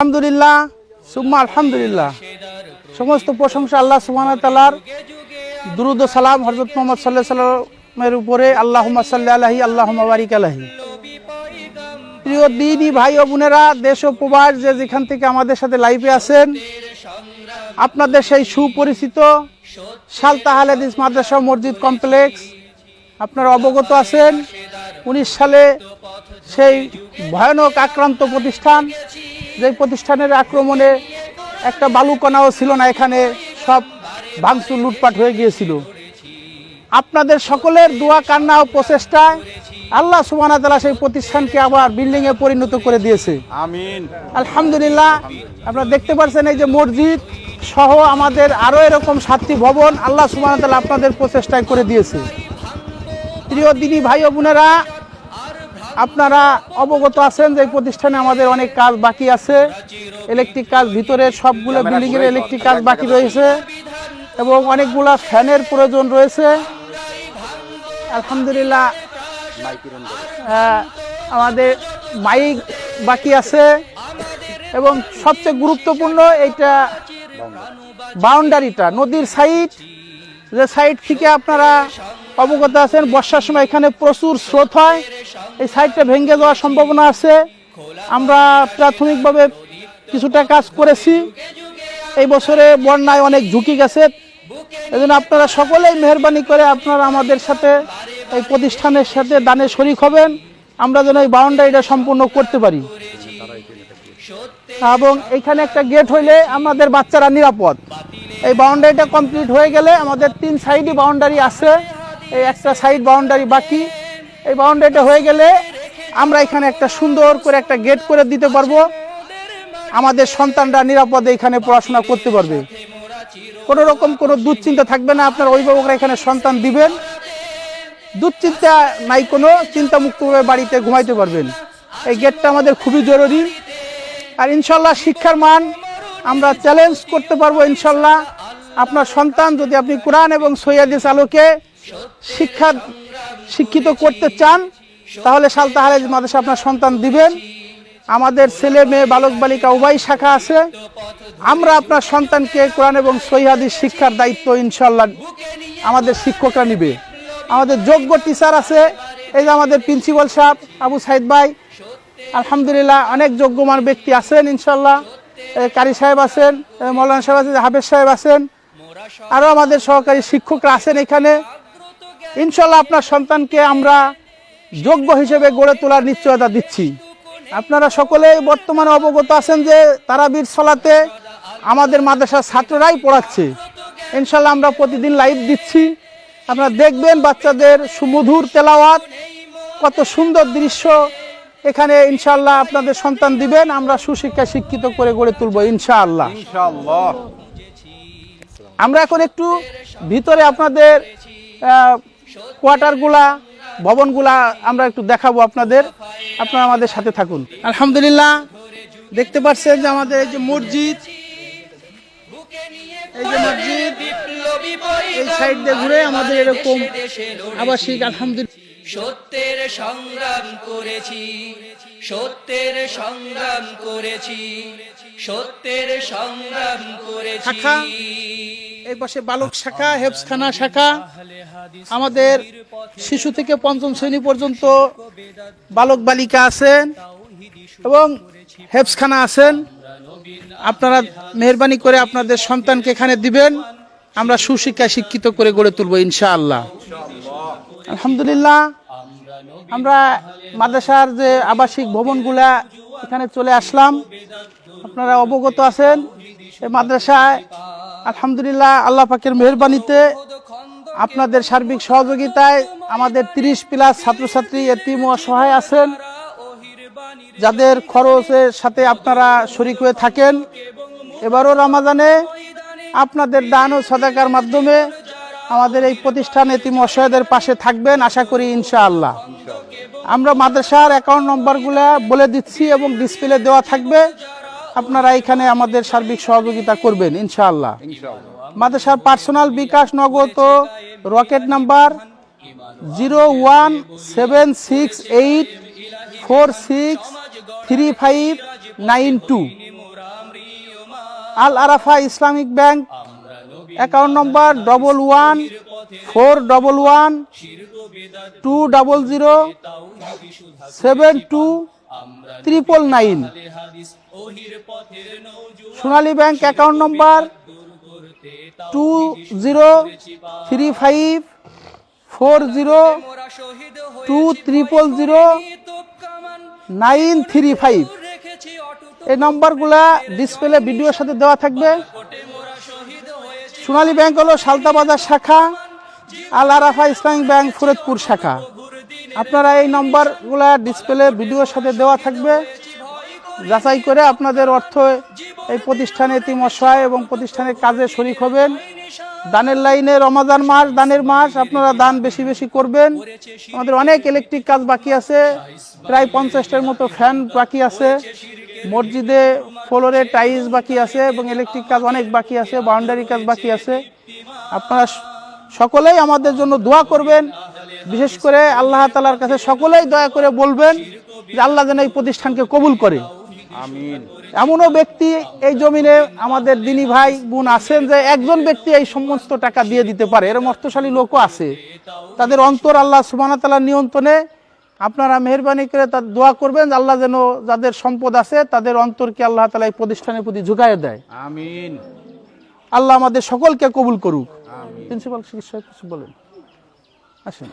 আলহামদুলিল্লাহ, সুম্মা আলহামদুলিল্লাহ। সমস্ত প্রশংসা আল্লাহ সুবহান তালার সালাম হজরত মোহাম্মদ সাল্লাহ সাল্লামের উপরে আল্লাহ সাল্লাহ আলহি আল্লাহ বারিক আলহি প্রিয় দিদি ভাই ও বোনেরা, দেশ ও প্রবাস যে যেখান থেকে আমাদের সাথে লাইভে আছেন, আপনাদের সেই সুপরিচিত সালতাহ হাদিস মাদ্রাসা মসজিদ কমপ্লেক্স আপনারা অবগত আছেন, উনিশ সালে সেই ভয়ানক আক্রান্ত প্রতিষ্ঠান যে প্রতিষ্ঠানের আক্রমণে একটা বালুকণাও ছিল না এখানে সব ভাঙচুর লুটপাট হয়ে গিয়েছিল। আপনাদের সকলের দোয়া কান্না ও প্রচেষ্টায় আল্লাহ সুবাহ তালা সেই প্রতিষ্ঠানকে আবার বিল্ডিংয়ে পরিণত করে দিয়েছে। আমিন। আলহামদুলিল্লাহ আপনারা দেখতে পাচ্ছেন এই যে মসজিদ সহ আমাদের আরও এরকম সাতটি ভবন আল্লাহ সুবাহ তালা আপনাদের প্রচেষ্টায় করে দিয়েছে। প্রিয় দিদি ভাই ও বোনেরা আপনারা অবগত আছেন যে প্রতিষ্ঠানে আমাদের অনেক কাজ বাকি আছে। ইলেকট্রিক কাজ ভিতরে সবগুলো বিল্ডিং এর ইলেকট্রিক কাজ বাকি রয়েছে এবং অনেকগুলা ফ্যানের প্রয়োজন রয়েছে। আলহামদুলিল্লাহ আমাদের মাইক বাকি আছে এবং সবচেয়ে গুরুত্বপূর্ণ এইটা বাউন্ডারিটা নদীর সাইড যে সাইড থেকে আপনারা অবগত আছেন বর্ষার সময় এখানে প্রচুর স্রোত হয়। এই সাইডটা ভেঙে যাওয়ার সম্ভাবনা আছে। আমরা প্রাথমিকভাবে কিছুটা কাজ করেছি। এই বছরে বন্যায় অনেক ঝুঁকি গেছে। এজন্য আপনারা সকলেই মেহরবানি করে আপনারা আমাদের সাথে এই প্রতিষ্ঠানের সাথে দানে শরিক হবেন। আমরা যেন এই বাউন্ডারিটা সম্পূর্ণ করতে পারি। এবং এখানে একটা গেট হইলে আমাদের বাচ্চারা নিরাপদ। এই বাউন্ডারিটা কমপ্লিট হয়ে গেলে আমাদের তিন সাইডই বাউন্ডারি আছে। এই একটা সাইড বাউন্ডারি বাকি। এই বাউন্ডারিটা হয়ে গেলে আমরা এখানে একটা সুন্দর করে একটা গেট করে দিতে পারব। আমাদের সন্তানরা নিরাপদে এখানে পড়াশোনা করতে পারবে। কোনো রকম কোনো দুশ্চিন্তা থাকবে না, আপনার অভিভাবকরা এখানে সন্তান দিবেন। দুশ্চিন্তা নাই, কোনো চিন্তামুক্তভাবে বাড়িতে ঘুমাইতে পারবেন। এই গেটটা আমাদের খুবই জরুরি। আর ইনশাল্লাহ শিক্ষার মান আমরা চ্যালেঞ্জ করতে পারব ইনশাল্লাহ। আপনার সন্তান যদি আপনি কোরআন এবং সৈয়াদিস আলোকে শিক্ষা শিক্ষিত করতে চান, তাহলে সালতাহারে মাদ্রাসা আপনার সন্তান দিবেন। আমাদের ছেলে মেয়ে বালক বালিকা উভয় শাখা আছে। আমরা আপনার সন্তানকে কোরআন এবং সৈহাদিস শিক্ষার দায়িত্ব ইনশাল্লাহ আমাদের শিক্ষকরা নিবে। আমাদের যোগ্য টিচার আছে, এই যে আমাদের প্রিন্সিপাল সাহেব আবু সাইদ ভাই, আলহামদুলিল্লাহ অনেক যোগ্যমান ব্যক্তি আছেন ইনশাল্লাহ কারি সাহেব আছেন মৌলানা সাহেব আছেন, হাফেজ সাহেব আছেন। আরও আমাদের সহকারী শিক্ষকরা আছেন এখানে। ইনশাল্লাহ আপনার সন্তানকে আমরা যোগ্য হিসেবে গড়ে তোলার নিশ্চয়তা দিচ্ছি। আপনারা সকলেই বর্তমানে অবগত আছেন যে তারাবির সলাতে আমাদের মাদ্রাসার ছাত্ররাই পড়াচ্ছে। ইনশাল্লাহ আমরা প্রতিদিন লাইভ দিচ্ছি। আপনারা দেখবেন বাচ্চাদের সুমধুর তেলাওয়াত কত সুন্দর দৃশ্য। এখানে ইনশাল্লাহ আপনাদের সন্তান দিবেন আমরা সুশিক্ষা শিক্ষিত করে গড়ে তুলব ইনশাআল্লাহ। ইনশাআল্লাহ। আমরা এখন একটু ভিতরে আপনাদের কোয়ার্টারগুলা ভবনগুলা আমরা একটু দেখাবো আপনাদের। আপনারা আমাদের সাথে থাকুন। আলহামদুলিল্লাহ দেখতে পাচ্ছেন যে আমাদের এই যে মসজিদ এই যে মসজিদ এই সাইড দিয়ে ঘুরে আমাদের এরকম আবাসিক আলহামদুলিল্লাহ। সত্যের সংগ্রাম করেছি সত্যের সংগ্রাম করেছি সত্যের সংগ্রাম করেছি। এই পাশে বালক শাখা হেফসখানা শাখা। আমাদের শিশু থেকে পঞ্চম শ্রেণি পর্যন্ত বালক বালিকা আছেন এবং হেফসখানা আছেন। আপনারা মেহরবানি করে আপনাদের সন্তানকে এখানে দিবেন। আমরা সুশিক্ষায় শিক্ষিত করে গড়ে তুলবো ইনশাআল্লাহ। আলহামদুলিল্লাহ, আমরা মাদ্রাসার যে আবাসিক ভবনগুলা এখানে চলে আসলাম। আপনারা অবগত আছেন। এই মাদ্রাসায় আলহামদুলিল্লাহ, আল্লাহ পাকের মেহরবানিতে আপনাদের সার্বিক সহযোগিতায় আমাদের তিরিশ প্লাস ছাত্রছাত্রী এতিম অসহায় আছেন। যাদের খরচের সাথে আপনারা শরিক হয়ে থাকেন, এবারও রমাজানে আপনাদের দান ও সদাকার মাধ্যমে আমাদের এই প্রতিষ্ঠান এতিম অসহায়দের পাশে থাকবেন, আশা করি ইনশাআল্লাহ। আমরা মাদ্রাসার অ্যাকাউন্ট নম্বরগুলো বলে দিচ্ছি এবং ডিসপ্লে দেওয়া থাকবে। আপনারা এখানে আমাদের সার্বিক সহযোগিতা করবেন ইনশাআল্লাহ। মাদ্রাসার personal bKash Nagad Rocket number zero one seven six eight four six three five nine two. Al Arafah Islamic bank account number double one four double one two double zero seven two triple nine Sonali bank account number two zero three five four zero two triple zero nine three five এই নম্বরগুলা display ভিডিওর সাথে দেওয়া থাকবে। সোনালী bank হলো সালতাবাজার শাখা Al Arafah Islamic bank Faridpur শাখা। আপনারা এই নম্বরগুলা ডিসপ্লে, ভিডিওর সাথে দেওয়া থাকবে। যাচাই করে আপনাদের অর্থ এই প্রতিষ্ঠানে এতিম এবং প্রতিষ্ঠানের কাজে শরিক হবেন। দানের লাইনে রমাদান মাস, দানের মাস আপনারা দান বেশি বেশি করবেন। আমাদের অনেক ইলেকট্রিক কাজ বাকি আছে। প্রায় পঞ্চাশটার মতো ফ্যান বাকি আছে। মসজিদে ফ্লোরে টাইলস বাকি আছে এবং ইলেকট্রিক কাজ অনেক বাকি আছে, বাউন্ডারি কাজ বাকি আছে। আপনারা সকলেই আমাদের জন্য দোয়া করবেন। বিশেষ করে আল্লাহ তালার কাছে সকলেই দয়া করে বলবেন যে আল্লাহ যেন এই প্রতিষ্ঠানকে কবুল করে। আমিন। এমনও ব্যক্তি এই জমিনে আমাদের দিনী ভাই বোন আছেন যে একজন ব্যক্তি এই সমস্ত টাকা দিয়ে দিতে পারে। এরকম অর্থশালী লোকও আছে। তাদের অন্তর আল্লাহ সুবাহ তালার নিয়ন্ত্রণে আপনারা মেহরবানি করে তার দোয়া করবেন আল্লাহ যেন যাদের সম্পদ আছে তাদের অন্তরকে আল্লাহ তালা এই প্রতিষ্ঠানের প্রতি ঝুঁকায় দেয়। আমিন। আল্লাহ আমাদের সকলকে কবুল করুক। প্রিন্সিপাল চিকিৎসক কিছু বলেন? আসেন।